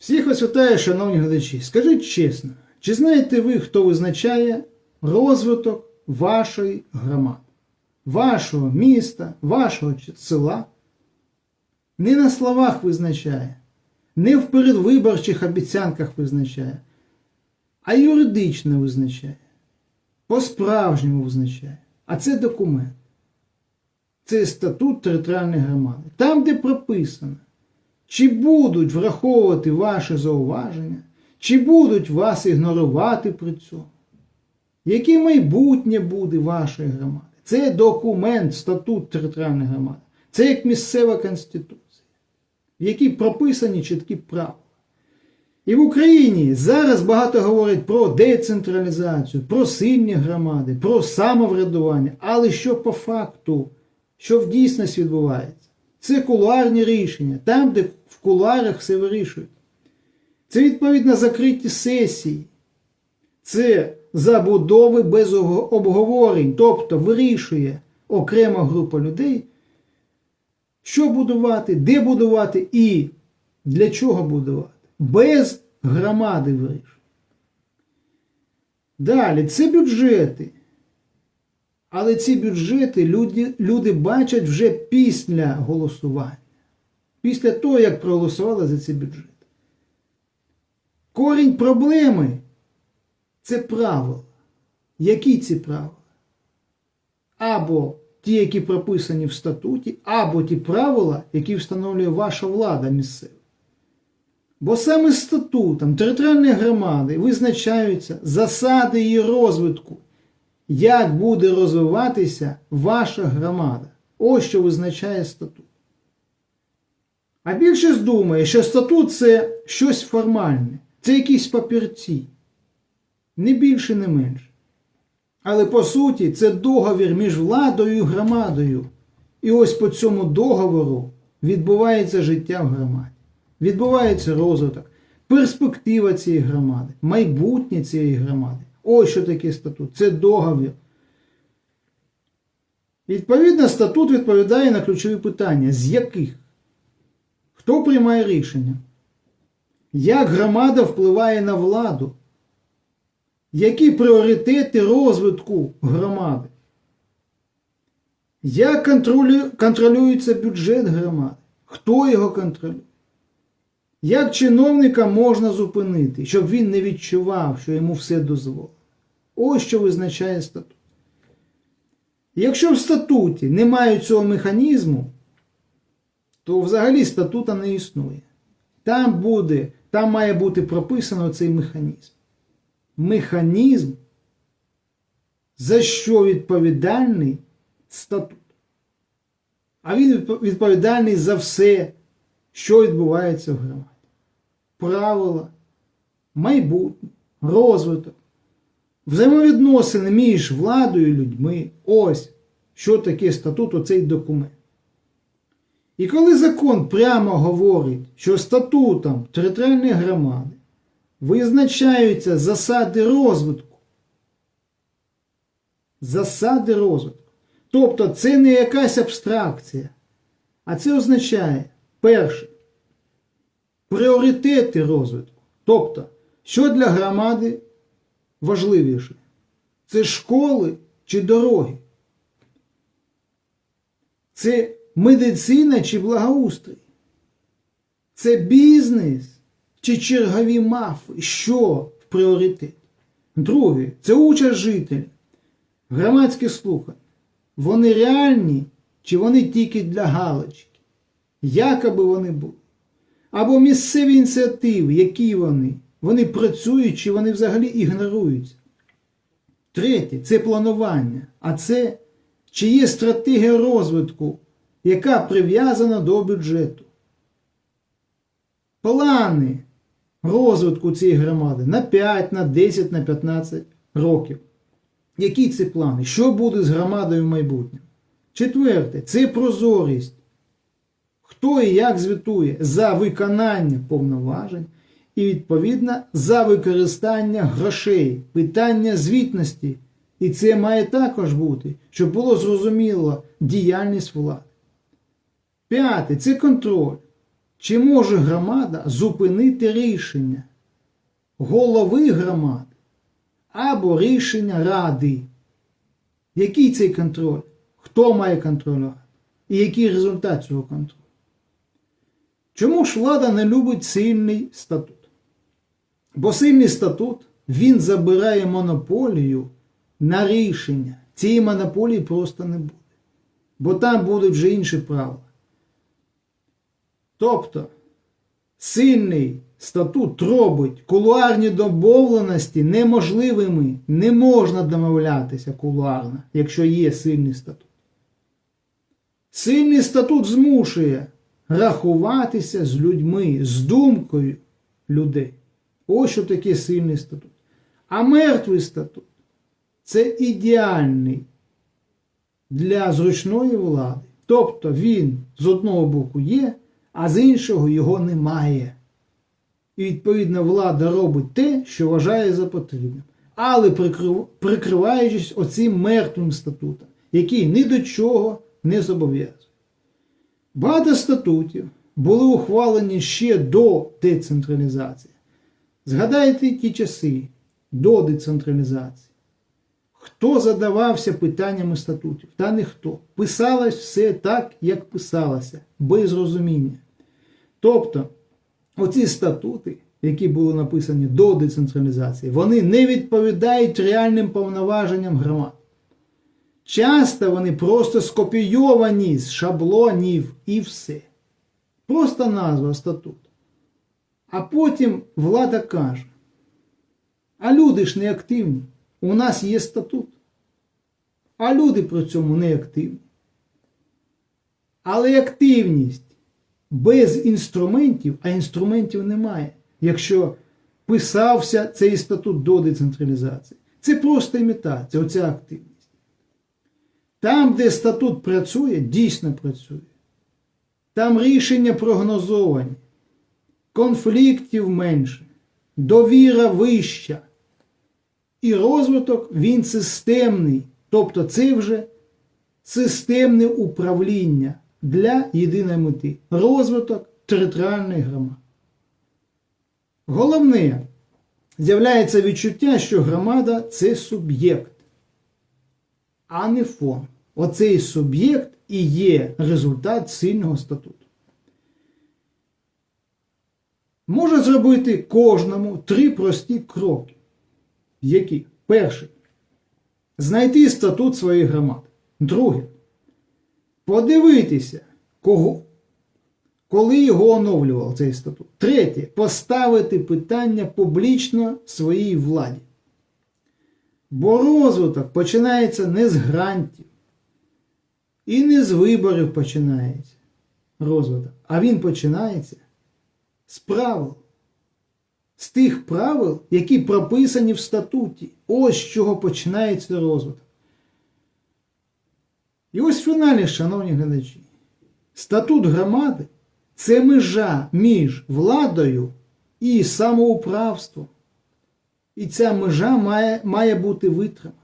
Всіх вас вітаю, шановні глядачі. Скажіть чесно, чи знаєте ви, хто визначає розвиток вашої громади, вашого міста, вашого села? Не на словах визначає, не в передвиборчих обіцянках визначає, а юридично визначає, по-справжньому визначає. А це документ. Це статут територіальної громади. Там, де прописано, чи будуть враховувати ваші зауваження, чи будуть вас ігнорувати при цьому? Яке майбутнє буде вашої громади? Це документ, статут територіальної громади. Це як місцева конституція, в якій прописані чіткі правила. І в Україні зараз багато говорять про децентралізацію, про сильні громади, про самоврядування. Але що по факту, що в дійсності відбувається? Це кулуарні рішення, там, де в кулуарах все вирішують. Це відповідно закриті сесії. Це забудови без обговорень, тобто вирішує окрема група людей, що будувати, де будувати і для чого будувати. Без громади вирішує. Далі, це бюджети. Але ці бюджети люди, люди бачать вже після голосування. Після того, як проголосували за ці бюджети. Корінь проблеми це правила. Які ці правила? Або ті, які прописані в статуті, або ті правила, які встановлює ваша влада місцева. Бо саме статутом територіальної громади визначаються засади її розвитку, як буде розвиватися ваша громада. Ось що визначає статут. А більшість думає, що статут це щось формальне, це якісь папірці. Не більше, не менше. Але по суті це договір між владою і громадою. І ось по цьому договору відбувається життя в громаді, відбувається розвиток, перспектива цієї громади, майбутнє цієї громади. Ось що таке статут. Це договір. Відповідно, статут відповідає на ключові питання, з яких? Хто приймає рішення? Як громада впливає на владу? Які пріоритети розвитку громади? Як контролю- контролюється бюджет громади? Хто його контролює? Як чиновника можна зупинити, щоб він не відчував, що йому все дозволено? Ось що визначає статут. Якщо в статуті немає цього механізму, то взагалі статута не існує. Там буде, там має бути прописано цей механізм. Механізм, за що відповідальний статут. А він відповідальний за все, що відбувається в громаді. Правила, майбутнє, розвиток, взаємовідносини між владою і людьми. Ось що таке статут, оцей документ. І коли закон прямо говорить, що статутом територіальної громади визначаються засади розвитку, засади розвитку. Тобто це не якась абстракція, а це означає, перше, пріоритети розвитку. Тобто, що для громади важливіше? Це школи чи дороги? Це медицина чи благоустрій? Це бізнес чи чергові мафи? Що в пріоритеті? Друге, це участь жителів. Громадські слухання. Вони реальні чи вони тільки для галочки? Якоби вони були. Або місцеві ініціативи, які вони? Вони працюють чи вони взагалі ігноруються? Третє це планування. А це чи є стратегія розвитку, яка прив'язана до бюджету. Плани розвитку цієї громади на 5, на 10, на 15 років. Які це плани? Що буде з громадою в майбутньому? Четверте це прозорість. Хто і як звітує за виконання повноважень і, відповідно, за використання грошей, питання звітності. І це має також бути, щоб було зрозуміло діяльність влади. П'яте це контроль. Чи може громада зупинити рішення голови громади або рішення ради? Який цей контроль? Хто має контролювати? І який результат цього контролю? Чому ж влада не любить сильний статут? Бо сильний статут він забирає монополію на рішення. Цієї монополії просто не буде. Бо там будуть вже інші правила. Тобто, сильний статут робить кулуарні домовленості неможливими. Не можна домовлятися кулуарно, якщо є сильний статут. Сильний статут змушує рахуватися з людьми, з думкою людей. Ось що таке сильний статут. А мертвий статут це ідеальний для зручної влади. Тобто він з одного боку є, а з іншого його немає. І відповідно влада робить те, що вважає за потрібним. Але прикриваючись оцим мертвим статутом, який ні до чого не зобов'язує. Багато статутів були ухвалені ще до децентралізації. Згадайте ті часи до децентралізації. Хто задавався питаннями статутів? Та ніхто. Писалось все так, як писалося, без розуміння. Тобто, оці статути, які були написані до децентралізації, вони не відповідають реальним повноваженням громад. Часто вони просто скопійовані з шаблонів і все. Просто назва статут. А потім влада каже: а люди ж не активні. У нас є статут. А люди при цьому не активні. Але активність без інструментів, а інструментів немає. Якщо писався цей статут до децентралізації, це просто імітація, оця активність. Там, де статут працює, дійсно працює. Там рішення прогнозовані, конфліктів менше, довіра вища. І розвиток він системний. Тобто це вже системне управління для єдиної мети. Розвиток територіальної громади. Головне, з'являється відчуття, що громада це суб'єкт, а не фон. Оцей суб'єкт і є результат сильного статуту. Може зробити кожному три прості кроки. Які? Перший. Знайти статут своєї громади. Друге. Подивитися, кого, коли його оновлював цей статут. Третє. Поставити питання публічно своїй владі. Бо розвиток починається не з грантів. І не з виборів починається розвиток. А він починається з правил з тих правил, які прописані в статуті. Ось з чого починається розвиток. І ось фіналі, шановні глядачі, статут громади це межа між владою і самоуправством. І ця межа має, має бути витримана.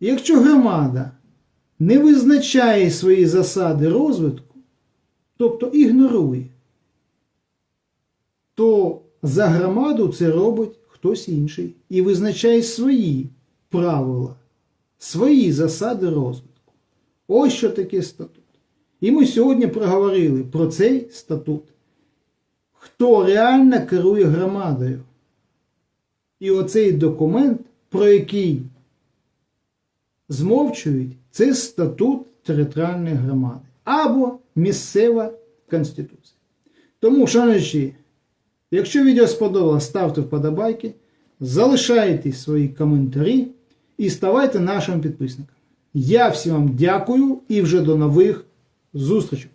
Якщо громада не визначає свої засади розвитку, тобто ігнорує, то за громаду це робить хтось інший і визначає свої правила, свої засади розвитку. Ось що таке статут. І ми сьогодні проговорили про цей статут. Хто реально керує громадою? І оцей документ, про який змовчують, це статут територіальної громади або місцева конституція. Тому, шановні, Якщо відео сподобалось, ставте вподобайки, залишайте свої коментарі і ставайте нашим підписниками. Я всім вам дякую і вже до нових зустрічей!